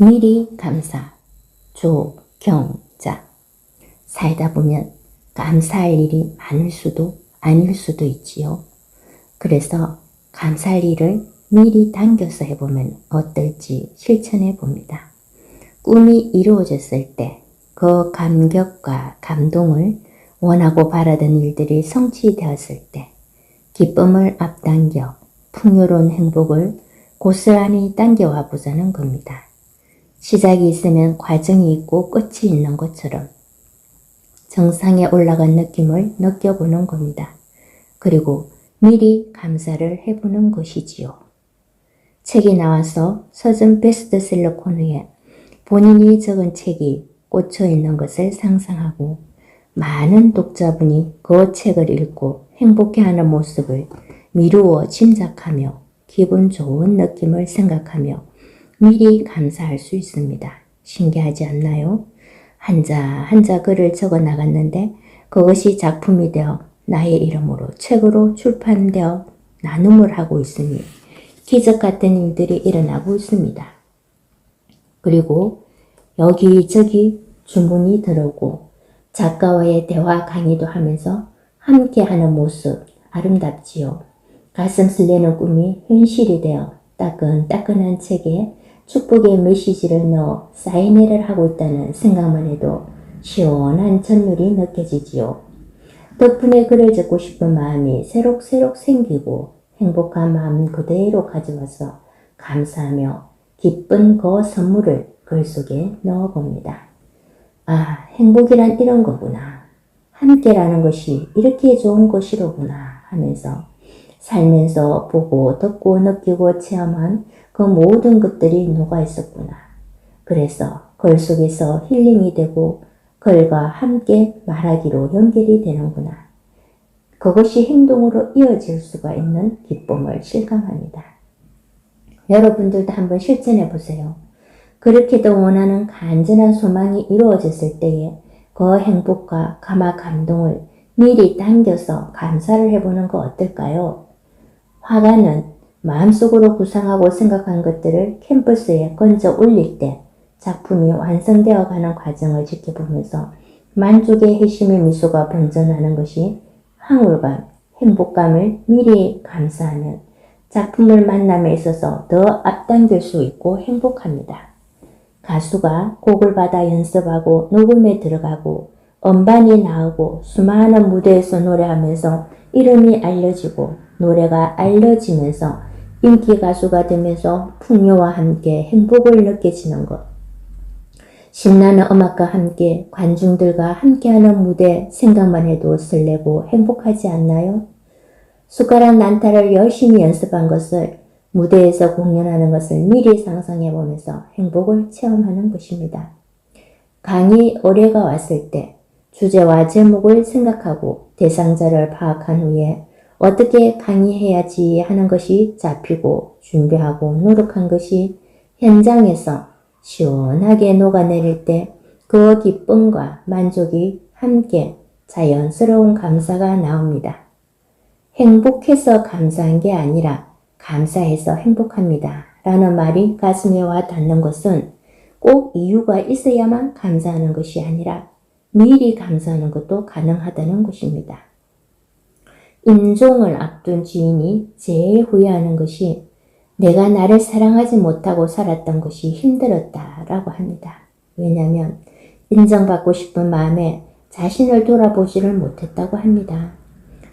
미리 감사, 조경자. 살다 보면 감사할 일이 많을 수도 아닐 수도 있지요. 그래서 감사할 일을 미리 당겨서 해보면 어떨지 실천해 봅니다. 꿈이 이루어졌을 때 그 감격과 감동을 원하고 바라던 일들이 성취되었을 때 기쁨을 앞당겨 풍요로운 행복을 고스란히 당겨와 보자는 겁니다. 시작이 있으면 과정이 있고 끝이 있는 것처럼 정상에 올라간 느낌을 느껴보는 겁니다. 그리고 미리 감사를 해보는 것이지요. 책이 나와서 서점 베스트셀러 코너에 본인이 적은 책이 꽂혀 있는 것을 상상하고 많은 독자분이 그 책을 읽고 행복해하는 모습을 미루어 짐작하며 기분 좋은 느낌을 생각하며 미리 감사할 수 있습니다. 신기하지 않나요? 한자 한자 글을 적어 나갔는데 그것이 작품이 되어 나의 이름으로 책으로 출판되어 나눔을 하고 있으니 기적 같은 일들이 일어나고 있습니다. 그리고 여기저기 주문이 들어오고 작가와의 대화 강의도 하면서 함께하는 모습 아름답지요. 가슴 설레는 꿈이 현실이 되어 따끈따끈한 책에 축복의 메시지를 넣어 사인회를 하고 있다는 생각만 해도 시원한 전율이 느껴지지요. 덕분에 글을 적고 싶은 마음이 새록새록 생기고 행복한 마음 그대로 가져와서 감사하며 기쁜 그 선물을 글 속에 넣어봅니다. 아, 행복이란 이런 거구나. 함께라는 것이 이렇게 좋은 것이로구나 하면서 살면서 보고 듣고 느끼고 체험한 그 모든 것들이 녹아 있었구나. 그래서 글 속에서 힐링이 되고 글과 함께 말하기로 연결이 되는구나. 그것이 행동으로 이어질 수가 있는 기쁨을 실감합니다. 여러분들도 한번 실천해 보세요. 그렇게도 원하는 간절한 소망이 이루어졌을 때에 그 행복과 감화 감동을 미리 당겨서 감사를 해보는 거 어떨까요? 화가는 마음속으로 구상하고 생각한 것들을 캠퍼스에 건져 올릴 때 작품이 완성되어 가는 과정을 지켜보면서 만족의 해심의 미소가 번져나는 것이 황홀감, 행복감을 미리 감사하면 작품을 만남에 있어서 더 앞당길 수 있고 행복합니다. 가수가 곡을 받아 연습하고 녹음에 들어가고 음반이 나오고 수많은 무대에서 노래하면서 이름이 알려지고 노래가 알려지면서 인기 가수가 되면서 풍요와 함께 행복을 느껴지는 것. 신나는 음악과 함께 관중들과 함께하는 무대 생각만 해도 설레고 행복하지 않나요? 숟가락 난타를 열심히 연습한 것을 무대에서 공연하는 것을 미리 상상해 보면서 행복을 체험하는 것입니다. 강의 올해가 왔을 때 주제와 제목을 생각하고 대상자를 파악한 후에 어떻게 강의해야지 하는 것이 잡히고 준비하고 노력한 것이 현장에서 시원하게 녹아내릴 때 그 기쁨과 만족이 함께 자연스러운 감사가 나옵니다. 행복해서 감사한 게 아니라 감사해서 행복합니다. 라는 말이 가슴에 와 닿는 것은 꼭 이유가 있어야만 감사하는 것이 아니라 미리 감사하는 것도 가능하다는 것입니다. 임종을 앞둔 주인이 제일 후회하는 것이 내가 나를 사랑하지 못하고 살았던 것이 힘들었다라고 합니다. 왜냐하면 인정받고 싶은 마음에 자신을 돌아보지를 못했다고 합니다.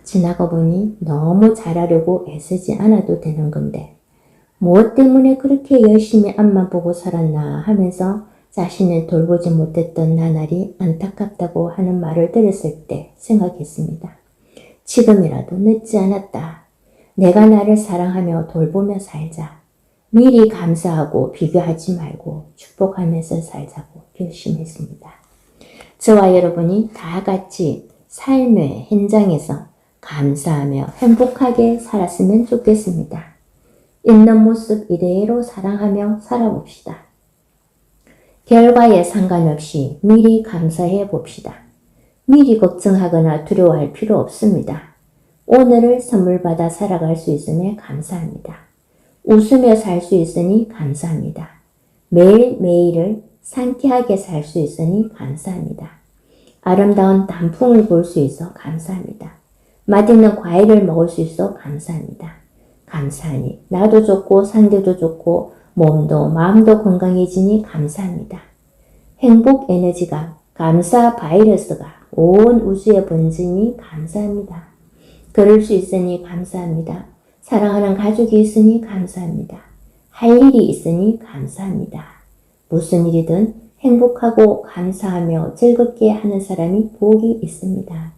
지나가 보니 너무 잘하려고 애쓰지 않아도 되는 건데 무엇 때문에 그렇게 열심히 앞만 보고 살았나 하면서 자신을 돌보지 못했던 나날이 안타깝다고 하는 말을 들었을 때 생각했습니다. 지금이라도 늦지 않았다. 내가 나를 사랑하며 돌보며 살자. 미리 감사하고 비교하지 말고 축복하면서 살자고 결심했습니다. 저와 여러분이 다 같이 삶의 현장에서 감사하며 행복하게 살았으면 좋겠습니다. 있는 모습 이대로 사랑하며 살아봅시다. 결과에 상관없이 미리 감사해 봅시다. 미리 걱정하거나 두려워할 필요 없습니다. 오늘을 선물 받아 살아갈 수 있음에 감사합니다. 웃으며 살 수 있으니 감사합니다. 매일매일을 상쾌하게 살 수 있으니 감사합니다. 아름다운 단풍을 볼 수 있어 감사합니다. 맛있는 과일을 먹을 수 있어 감사합니다. 감사하니 나도 좋고 상대도 좋고 몸도 마음도 건강해지니 감사합니다. 행복 에너지가 감사 바이러스가 온 우주에 번지니 감사합니다. 그럴 수 있으니 감사합니다. 사랑하는 가족이 있으니 감사합니다. 할 일이 있으니 감사합니다. 무슨 일이든 행복하고 감사하며 즐겁게 하는 사람이 복이 있습니다.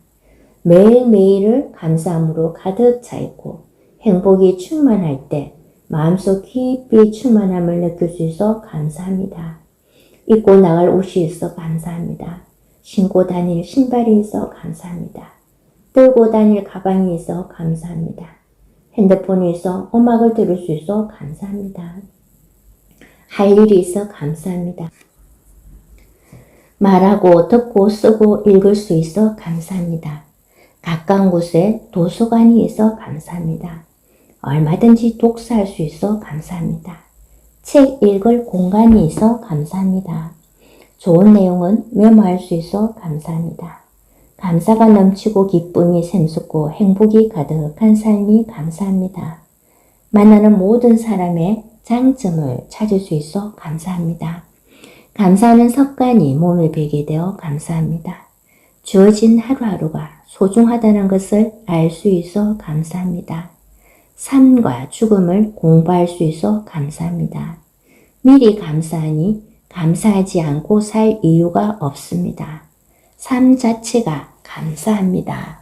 매일매일을 감사함으로 가득 차 있고 행복이 충만할 때 마음속 깊이 충만함을 느낄 수 있어 감사합니다. 입고 나갈 옷이 있어 감사합니다. 신고 다닐 신발이 있어 감사합니다. 들고 다닐 가방이 있어 감사합니다. 핸드폰이 있어 음악을 들을 수 있어 감사합니다. 할 일이 있어 감사합니다. 말하고 듣고 쓰고 읽을 수 있어 감사합니다. 가까운 곳에 도서관이 있어 감사합니다. 얼마든지 독서할 수 있어 감사합니다. 책 읽을 공간이 있어 감사합니다. 좋은 내용은 메모할 수 있어 감사합니다. 감사가 넘치고 기쁨이 샘솟고 행복이 가득한 삶이 감사합니다. 만나는 모든 사람의 장점을 찾을 수 있어 감사합니다. 감사하는 습관이 몸에 배게 되어 감사합니다. 주어진 하루하루가 소중하다는 것을 알 수 있어 감사합니다. 삶과 죽음을 공부할 수 있어 감사합니다. 미리 감사하니 감사하지 않고 살 이유가 없습니다. 삶 자체가 감사합니다.